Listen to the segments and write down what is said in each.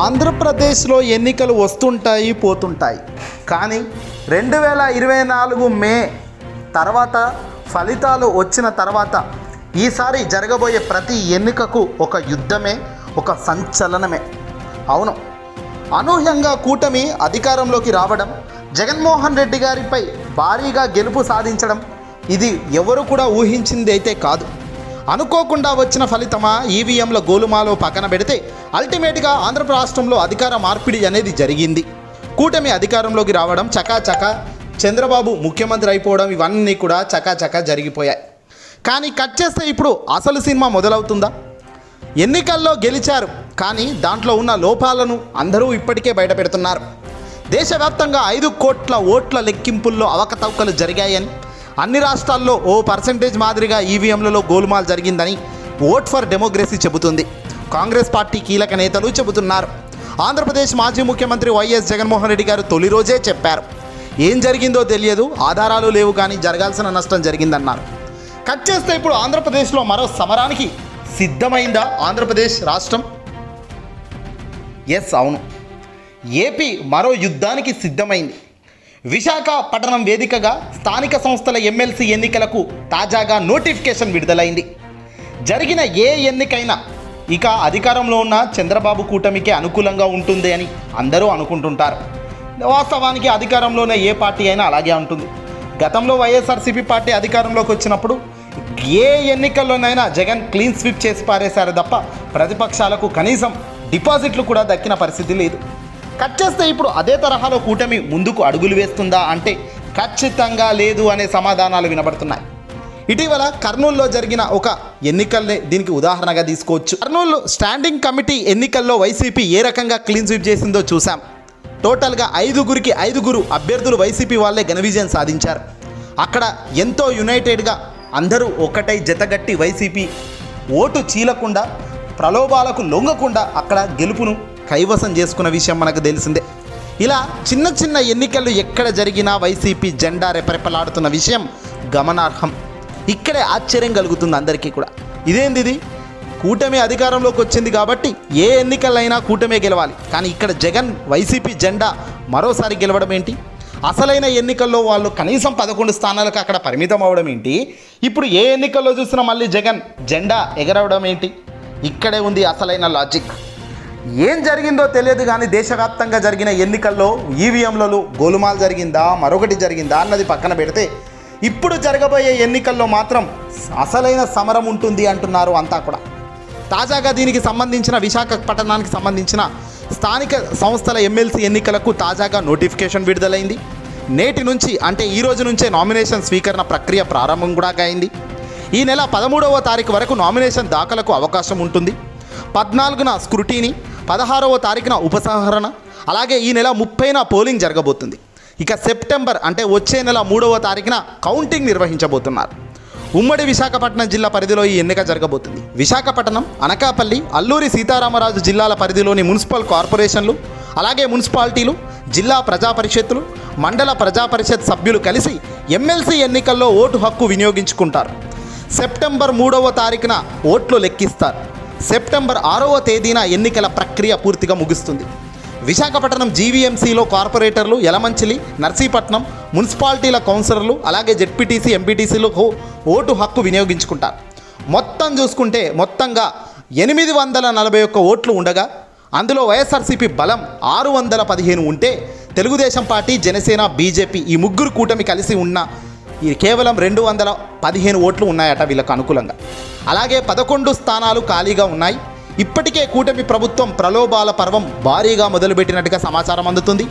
ఆంధ్రప్రదేశ్లో ఎన్నికలు వస్తుంటాయి పోతుంటాయి. కానీ రెండు వేల ఇరవై నాలుగు మే తర్వాత ఫలితాలు వచ్చిన తర్వాత ఈసారి జరగబోయే ప్రతి ఎన్నికకు ఒక యుద్ధమే ఒక సంచలనమే. అవును అనూహ్యంగా కూటమి అధికారంలోకి రావడం జగన్మోహన్ రెడ్డి గారిపై భారీగా గెలుపు సాధించడం ఇది ఎవరు కూడా ఊహించింది అయితే కాదు. అనుకోకుండా వచ్చిన ఫలితమా? ఈవీఎంల గోలుమాలో పక్కన పెడితే అల్టిమేట్గా ఆంధ్ర రాష్ట్రంలో అధికార మార్పిడి అనేది జరిగింది. కూటమి అధికారంలోకి రావడం చకాచక చంద్రబాబు ముఖ్యమంత్రి అయిపోవడం ఇవన్నీ కూడా చకాచక జరిగిపోయాయి. కానీ కట్ చేస్తే ఇప్పుడు అసలు సినిమా మొదలవుతుందా? ఎన్నికల్లో గెలిచారు కానీ దాంట్లో ఉన్న లోపాలను అందరూ ఇప్పటికే బయట పెడుతున్నారు దేశవ్యాప్తంగా ఐదు కోట్ల ఓట్ల లెక్కింపుల్లో అవకతవకలు జరిగాయని అన్ని రాష్ట్రాల్లో ఓ పర్సంటేజ్ మాదిరిగా ఈవీఎంలలో గోల్మాల్ జరిగిందని ఓట్ ఫర్ డెమోక్రసీ చెబుతుంది. కాంగ్రెస్ పార్టీ కీలక నేతలు చెబుతున్నారు. ఆంధ్రప్రదేశ్ మాజీ ముఖ్యమంత్రి వైఎస్ జగన్మోహన్ రెడ్డి గారు తొలి రోజే చెప్పారు. ఏం జరిగిందో తెలియదు ఆధారాలు లేవు కానీ జరగాల్సిన నష్టం జరిగిందన్నారు. కట్ చేస్తే ఇప్పుడు ఆంధ్రప్రదేశ్లో మరో సమరానికి సిద్ధమైందా ఆంధ్రప్రదేశ్ రాష్ట్రం? ఎస్ అవును. ఏపీ మరో యుద్ధానికి సిద్ధమైంది. విశాఖ పట్టణం వేదికగా స్థానిక సంస్థల ఎమ్మెల్సీ ఎన్నికలకు తాజాగా నోటిఫికేషన్ విడుదలైంది. జరిగిన ఏ ఎన్నికైనా ఇక అధికారంలో ఉన్న చంద్రబాబు కూటమికే అనుకూలంగా ఉంటుంది అని అందరూ అనుకుంటుంటారు. వాస్తవానికి అధికారంలోనే ఏ పార్టీ అయినా అలాగే ఉంటుంది. గతంలో వైఎస్ఆర్సీపీ పార్టీ అధికారంలోకి వచ్చినప్పుడు ఏ ఎన్నికల్లోనైనా జగన్ క్లీన్ స్వీప్ చేసి పారేశారు తప్ప ప్రతిపక్షాలకు కనీసం డిపాజిట్లు కూడా దక్కిన పరిస్థితి లేదు. కట్ చేస్తే ఇప్పుడు అదే తరహాలో కూటమి ముందుకు అడుగులు వేస్తుందా అంటే ఖచ్చితంగా లేదు అనే సమాధానాలు వినబడుతున్నాయి. ఇటీవల కర్నూలులో జరిగిన ఒక ఎన్నికల్నే దీనికి ఉదాహరణగా తీసుకోవచ్చు. కర్నూలు స్టాండింగ్ కమిటీ ఎన్నికల్లో వైసీపీ ఏ రకంగా క్లీన్ స్వీప్ చేసిందో చూసాం టోటల్గా ఐదుగురికి ఐదుగురు అభ్యర్థులు వైసీపీ వాళ్ళే ఘన విజయం సాధించారు. అక్కడ ఎంతో యునైటెడ్గా అందరూ ఒకటై జతగట్టి వైసీపీ ఓటు చీలకుండా ప్రలోభాలకు లొంగకుండా అక్కడ గెలుపును కైవసం చేసుకున్న విషయం మనకు తెలిసిందే. ఇలా చిన్న చిన్న ఎన్నికలు ఎక్కడ జరిగినా వైసీపీ జెండా రెపరెపలాడుతున్న విషయం గమనార్హం. ఇక్కడే ఆశ్చర్యం కలుగుతుంది అందరికీ కూడా. ఇదేంది ఇది? కూటమి అధికారంలోకి వచ్చింది కాబట్టి ఏ ఎన్నికలైనా కూటమే గెలవాలి. కానీ ఇక్కడ జగన్ వైసీపీ జెండా మరోసారి గెలవడం ఏంటి? అసలైన ఎన్నికల్లో వాళ్ళు కనీసం పదకొండు స్థానాలకు అక్కడ పరిమితం అవడం ఏంటి? ఇప్పుడు ఏ ఎన్నికల్లో చూసినా మళ్ళీ జగన్ జెండా ఎగరవడం ఏంటి? ఇక్కడే ఉంది అసలైన లాజిక్. ఏం జరిగిందో తెలియదు కానీ దేశవ్యాప్తంగా జరిగిన ఎన్నికల్లో ఈవీఎంలలో గోలుమాల్ జరిగిందా? మరొకటి జరిగిందా అన్నది పక్కన పెడితే ఇప్పుడు జరగబోయే ఎన్నికల్లో మాత్రం అసలైన సమరం ఉంటుంది అంటున్నారు అంతా కూడా. తాజాగా దీనికి సంబంధించిన విశాఖపట్నానికి సంబంధించిన స్థానిక సంస్థల ఎమ్మెల్సీ ఎన్నికలకు తాజాగా నోటిఫికేషన్ విడుదలైంది. నేటి నుంచి అంటే ఈ రోజు నుంచే నామినేషన్ స్వీకరణ ప్రక్రియ ప్రారంభం కూడా అయింది. ఈ నెల పదమూడవ తారీఖు వరకు నామినేషన్ దాఖలకు అవకాశం ఉంటుంది. పద్నాలుగున స్క్రూటీని పదహారవ తారీఖున ఉపసంహరణ అలాగే ఈ నెల ముప్పైన పోలింగ్ జరగబోతుంది. ఇక సెప్టెంబర్ అంటే వచ్చే నెల మూడవ తారీఖున కౌంటింగ్ నిర్వహించబోతున్నారు. ఉమ్మడి విశాఖపట్నం జిల్లా పరిధిలో ఈ ఎన్నిక జరగబోతుంది. విశాఖపట్నం అనకాపల్లి అల్లూరి సీతారామరాజు జిల్లాల పరిధిలోని మున్సిపల్ కార్పొరేషన్లు అలాగే మున్సిపాలిటీలు జిల్లా ప్రజా పరిషత్తులు మండల ప్రజా పరిషత్ సభ్యులు కలిసి ఎమ్మెల్సీ ఎన్నికల్లో ఓటు హక్కు వినియోగించుకుంటారు. సెప్టెంబర్ మూడవ తారీఖున ఓట్లు లెక్కిస్తారు. సెప్టెంబర్ ఆరవ తేదీన ఎన్నికల ప్రక్రియ పూర్తిగా ముగుస్తుంది. విశాఖపట్నం జీవీఎంసీలో కార్పొరేటర్లు యలమంచిలి నర్సీపట్నం మున్సిపాలిటీల కౌన్సిలర్లు అలాగే జెడ్పీటీసీ ఎంపీటీసీలకు ఓటు హక్కు వినియోగించుకుంటారు. మొత్తం చూసుకుంటే మొత్తంగా ఎనిమిది వందల నలభై ఒక్క ఓట్లు ఉండగా అందులో వైఎస్ఆర్సీపీ బలం ఆరు వందల పదిహేను ఉంటే తెలుగుదేశం పార్టీ జనసేన బీజేపీ ఈ ముగ్గురు కూటమి కలిసి ఉన్న ఈ కేవలం రెండు వందల పదిహేను ఓట్లు ఉన్నాయట వీళ్ళకు అనుకూలంగా. అలాగే పదకొండు స్థానాలు ఖాళీగా ఉన్నాయి. ఇప్పటికే కూటమి ప్రభుత్వం ప్రలోభాల పర్వం భారీగా మొదలుపెట్టినట్టుగా సమాచారం అందుతుంది.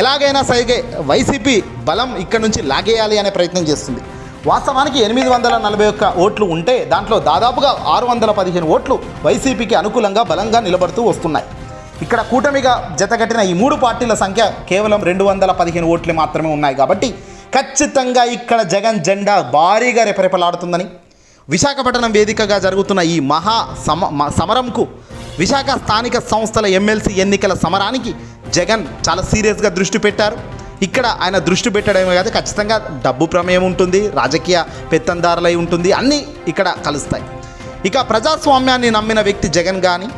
ఎలాగైనా సరిగే వైసీపీ బలం ఇక్కడ నుంచి లాగేయాలి అనే ప్రయత్నం చేస్తుంది. వాస్తవానికి ఎనిమిది వందల నలభై ఒక్క ఓట్లు ఉంటే దాంట్లో దాదాపుగా ఆరు వందల పదిహేను ఓట్లు వైసీపీకి అనుకూలంగా బలంగా నిలబడుతూ వస్తున్నాయి. ఇక్కడ కూటమిగా జతగట్టిన ఈ మూడు పార్టీల సంఖ్య కేవలం రెండు వందల పదిహేను ఓట్లు మాత్రమే ఉన్నాయి కాబట్టి ఖచ్చితంగా ఇక్కడ జగన్ జెండా భారీగా రెపరెపలాడుతుందని విశాఖపట్నం వేదికగా జరుగుతున్న ఈ మహా సమ మ- సమరంకు విశాఖ స్థానిక సంస్థల ఎమ్మెల్సీ ఎన్నికల సమరానికి జగన్ చాలా సీరియస్గా దృష్టి పెట్టారు. ఇక్కడ ఆయన దృష్టి పెట్టడమే కాదు ఖచ్చితంగా డబ్బు ప్రమేయం ఉంటుంది రాజకీయ పెత్తందారులై ఉంటుంది అన్నీ ఇక్కడ కలుస్తాయి. ఇక ప్రజాస్వామ్యాన్ని నమ్మిన వ్యక్తి జగన్ కానీ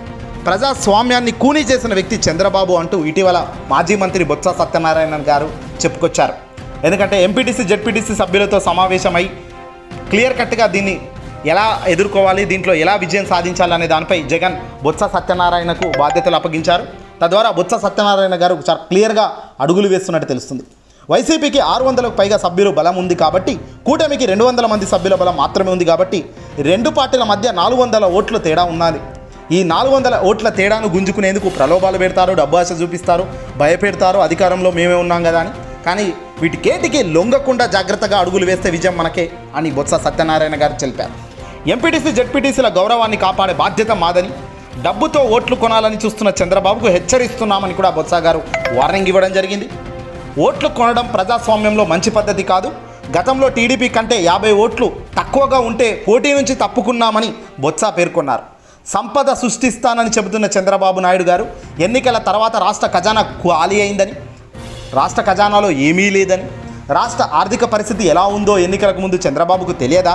ప్రజాస్వామ్యాన్ని కూనీ చేసిన వ్యక్తి చంద్రబాబు అంటూ ఇటీవల మాజీ మంత్రి బొత్స సత్యనారాయణ గారు చెప్పుకొచ్చారు. ఎందుకంటే ఎంపీటీసీ జెడ్పీటీసీ సభ్యులతో సమావేశమై క్లియర్ కట్గా దీన్ని ఎలా ఎదుర్కోవాలి దీంట్లో ఎలా విజయం సాధించాలి అనే దానిపై జగన్ బొత్స సత్యనారాయణకు బాధ్యతలు అప్పగించారు. తద్వారా బొత్స సత్యనారాయణ గారు చాలా క్లియర్గా అడుగులు వేస్తున్నట్టు తెలుస్తుంది. వైసీపీకి ఆరు వందలకు పైగా సభ్యులు బలం ఉంది కాబట్టి కూటమికి రెండు వందల మంది సభ్యుల బలం మాత్రమే ఉంది కాబట్టి రెండు పార్టీల మధ్య నాలుగు వందల ఓట్లు తేడా ఉన్నది ఈ నాలుగు వందల ఓట్ల తేడాను గుంజుకునేందుకు ప్రలోభాలు పెడతారు డబ్బు ఆశ చూపిస్తారు భయపెడతారు అధికారంలో మేమే ఉన్నాం కదా అని. కానీ వీటికేటికి లొంగకుండా జాగ్రత్తగా అడుగులు వేస్తే విజయం మనకే అని బొత్స సత్యనారాయణ గారు తెలిపారు. ఎంపీటీసీ జెడ్పీటీసీల గౌరవాన్ని కాపాడే బాధ్యత మాదని డబ్బుతో ఓట్లు కొనాలని చూస్తున్న చంద్రబాబుకు హెచ్చరిస్తున్నామని కూడా బొత్స గారు వార్నింగ్ ఇవ్వడం జరిగింది. ఓట్లు కొనడం ప్రజాస్వామ్యంలో మంచి పద్ధతి కాదు. గతంలో టీడీపీ కంటే యాభై ఓట్లు తక్కువగా ఉంటే పోటీ నుంచి తప్పుకున్నామని బొత్స పేర్కొన్నారు. సంపద సృష్టిస్తానని చెబుతున్న చంద్రబాబు నాయుడు గారు ఎన్నికల తర్వాత రాష్ట్ర ఖజానా ఖాళీ అయిందని రాష్ట్ర ఖజానాలో ఏమీ లేదని? రాష్ట్ర ఆర్థిక పరిస్థితి ఎలా ఉందో ఎన్నికలకు ముందు చంద్రబాబుకు తెలియదా?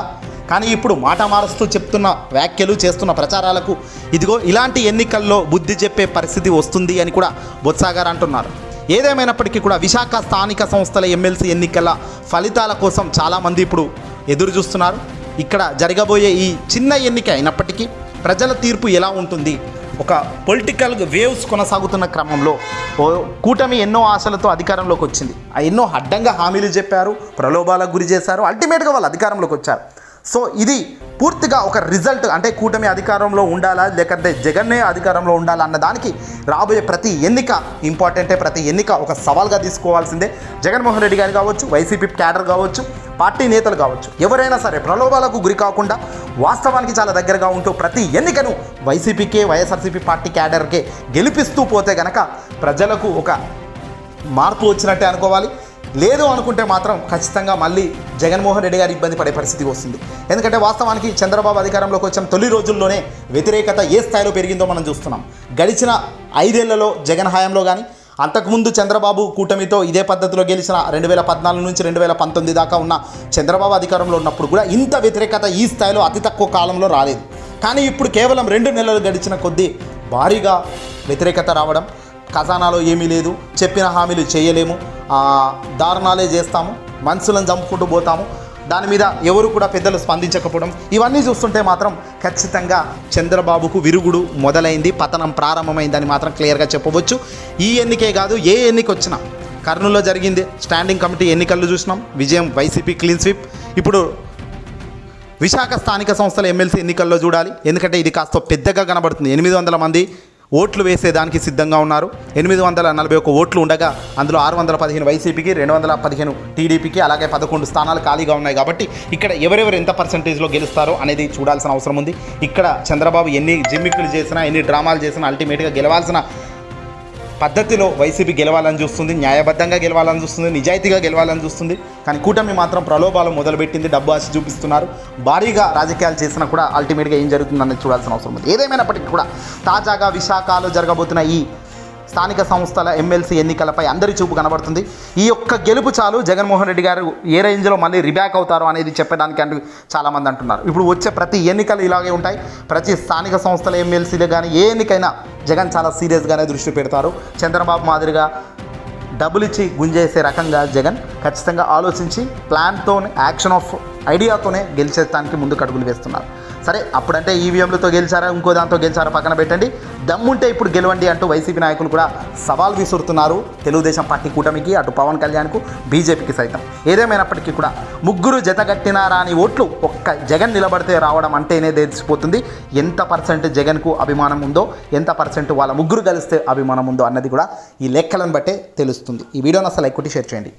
కానీ ఇప్పుడు మాట మారుస్తూ చెప్తున్న వ్యాఖ్యలు చేస్తున్న ప్రచారాలకు ఇదిగో ఇలాంటి ఎన్నికల్లో బుద్ధి చెప్పే పరిస్థితి వస్తుంది అని కూడా బొత్సాగారు అంటున్నారు. ఏదేమైనప్పటికీ కూడా విశాఖ స్థానిక సంస్థల ఎమ్మెల్సీ ఎన్నికల ఫలితాల కోసం చాలామంది ఇప్పుడు ఎదురు చూస్తున్నారు ఇక్కడ జరగబోయే ఈ చిన్న ఎన్నిక అయినప్పటికీ ప్రజల తీర్పు ఎలా ఉంటుంది? ఒక పొలిటికల్ వేవ్స్ కొనసాగుతున్న క్రమంలో ఓ కూటమి ఎన్నో ఆశలతో అధికారంలోకి వచ్చింది. ఆ ఎన్నో అడ్డంగా హామీలు చెప్పారు ప్రలోభాలకు గురి చేశారు అల్టిమేట్గా వాళ్ళు అధికారంలోకి వచ్చారు. సో ఇది పూర్తిగా ఒక రిజల్ట్ అంటే కూటమి అధికారంలో ఉండాలా లేకపోతే జగన్నే అధికారంలో ఉండాలా అన్న దానికి రాబోయే ప్రతి ఎన్నిక ఇంపార్టెంటే ప్రతి ఎన్నిక ఒక సవాల్గా తీసుకోవాల్సిందే. జగన్మోహన్ రెడ్డి గారు కావచ్చు వైసీపీ క్యాడర్ కావచ్చు పార్టీ నేతలు కావచ్చు ఎవరైనా సరే ప్రలోభాలకు గురి కాకుండా వాస్తవానికి చాలా దగ్గరగా ఉంటూ ప్రతి ఎన్నికను వైసీపీకే వైఎస్ఆర్సీపీ పార్టీ క్యాడర్కే గెలిపిస్తూ పోతే గనక ప్రజలకు ఒక మార్పు వచ్చినట్టే అనుకోవాలి. లేదు అనుకుంటే మాత్రం ఖచ్చితంగా మళ్ళీ జగన్మోహన్ రెడ్డి గారు ఇబ్బంది పడే పరిస్థితి వస్తుంది. ఎందుకంటే వాస్తవానికి చంద్రబాబు అధికారంలోకి వచ్చిన తొలి రోజుల్లోనే వ్యతిరేకత ఏ స్థాయిలో పెరిగిందో మనం చూస్తున్నాం. గడిచిన ఐదేళ్ళలో జగన్ హయాంలో కానీ అంతకుముందు చంద్రబాబు కూటమితో ఇదే పద్ధతిలో గెలిచిన రెండు వేల పద్నాలుగు నుంచి రెండు వేల పంతొమ్మిది దాకా ఉన్న చంద్రబాబు అధికారంలో ఉన్నప్పుడు కూడా ఇంత వ్యతిరేకత ఈ స్థాయిలో అతి తక్కువ కాలంలో రాలేదు. కానీ ఇప్పుడు కేవలం రెండు నెలలు గడిచిన కొద్దీ భారీగా వ్యతిరేకత రావడం ఖజానాలో ఏమీ లేదు చెప్పిన హామీలు చేయలేము. దారుణాలే చేస్తాము. మనుషులను చంపుకుంటూ పోతాము. దాని మీద ఎవరు కూడా పెద్దలు స్పందించకపోవడం ఇవన్నీ చూస్తుంటే మాత్రం ఖచ్చితంగా చంద్రబాబుకు విరుగుడు మొదలైంది పతనం ప్రారంభమైందని మాత్రం క్లియర్గా చెప్పవచ్చు. ఈ ఎన్నికే కాదు ఏ ఎన్నిక వచ్చినా కర్నూలులో జరిగింది స్టాండింగ్ కమిటీ ఎన్నికల్లో చూసినాం విజయం వైసీపీ క్లీన్ స్వీప్. ఇప్పుడు విశాఖ స్థానిక సంస్థల ఎమ్మెల్సీ ఎన్నికల్లో చూడాలి ఎందుకంటే ఇది కాస్త పెద్దగా కనబడుతుంది ఎనిమిది వందల మంది ఓట్లు వేసేదానికి సిద్ధంగా ఉన్నారు. ఎనిమిది వందల నలభై ఒక్క ఓట్లు ఉండగా అందులో ఆరు వందల పదిహేను వైసీపీకి రెండు వందల పదిహేను టీడీపీకి అలాగే పదకొండు స్థానాలు ఖాళీగా ఉన్నాయి కాబట్టి ఇక్కడ ఎవరెవరు ఎంత పర్సంటేజ్లో గెలుస్తారో అనేది చూడాల్సిన అవసరం ఉంది. ఇక్కడ చంద్రబాబు ఎన్ని జిమ్మిక్లు చేసినా ఎన్ని డ్రామాలు చేసినా అల్టిమేట్గా గెలవాల్సిన పద్ధతిలో వైసీపీ గెలవాలని చూస్తుంది న్యాయబద్ధంగా గెలవాలని చూస్తుంది నిజాయితీగా గెలవాలని చూస్తుంది. కానీ కూటమి మాత్రం ప్రలోభాలు మొదలుపెట్టింది డబ్బు ఆశ చూపిస్తున్నారు. భారీగా రాజకీయాలు చేసినా కూడా అల్టిమేట్గా ఏం జరుగుతుందన్నది చూడాల్సిన అవసరం ఉంది. ఏదేమైనప్పటికీ కూడా తాజాగా విశాఖలో జరగబోతున్న ఈ స్థానిక సంస్థల ఎమ్మెల్సీ ఎన్నికలపై అందరి చూపు కనబడుతుంది. ఈ యొక్క గెలుపు చాలు జగన్మోహన్ రెడ్డి గారు ఏ రేంజ్లో మళ్ళీ రిబ్యాక్ అవుతారో అనేది చెప్పడానికి అంటూ చాలామంది అంటున్నారు. ఇప్పుడు వచ్చే ప్రతి ఎన్నికలు ఇలాగే ఉంటాయి. ప్రతి స్థానిక సంస్థల ఎమ్మెల్సీలు కానీ ఏ ఎన్నికైనా జగన్ చాలా సీరియస్గానే దృష్టి పెడతారు. చంద్రబాబు మాదిరిగా డబ్బులు ఇచ్చి గుంజేసే రకంగా జగన్ ఖచ్చితంగా ఆలోచించి ప్లాన్తో యాక్షన్ ఆఫ్ ఐడియాతోనే గెలిచేదానికి ముందుకు అడుగులు వేస్తున్నారు. సరే అప్పుడంటే ఈవీఎంలతో గెలిచారా ఇంకో దాంతో గెలిచారా పక్కన పెట్టండి. దమ్ముంటే ఇప్పుడు గెలవండి అంటూ వైసీపీ నాయకులు కూడా సవాల్ విసురుతున్నారు. తెలుగుదేశం పార్టీ కూటమికి అటు పవన్ కళ్యాణ్కు బీజేపీకి సైతం. ఏదేమైనప్పటికీ కూడా ముగ్గురు జతగట్టినా రాని ఓట్లు ఒక్క జగన్ నిలబడితే రావడం అంటేనే తెలిసిపోతుంది. ఎంత పర్సెంట్ జగన్కు అభిమానం ఉందో ఎంత పర్సెంట్ వాళ్ళ ముగ్గురు కలిస్తే అభిమానం ఉందో అన్నది కూడా ఈ లెక్కలను బట్టే తెలుస్తుంది. ఈ వీడియోని అసలు ఎక్కువ కొట్టి షేర్ చేయండి.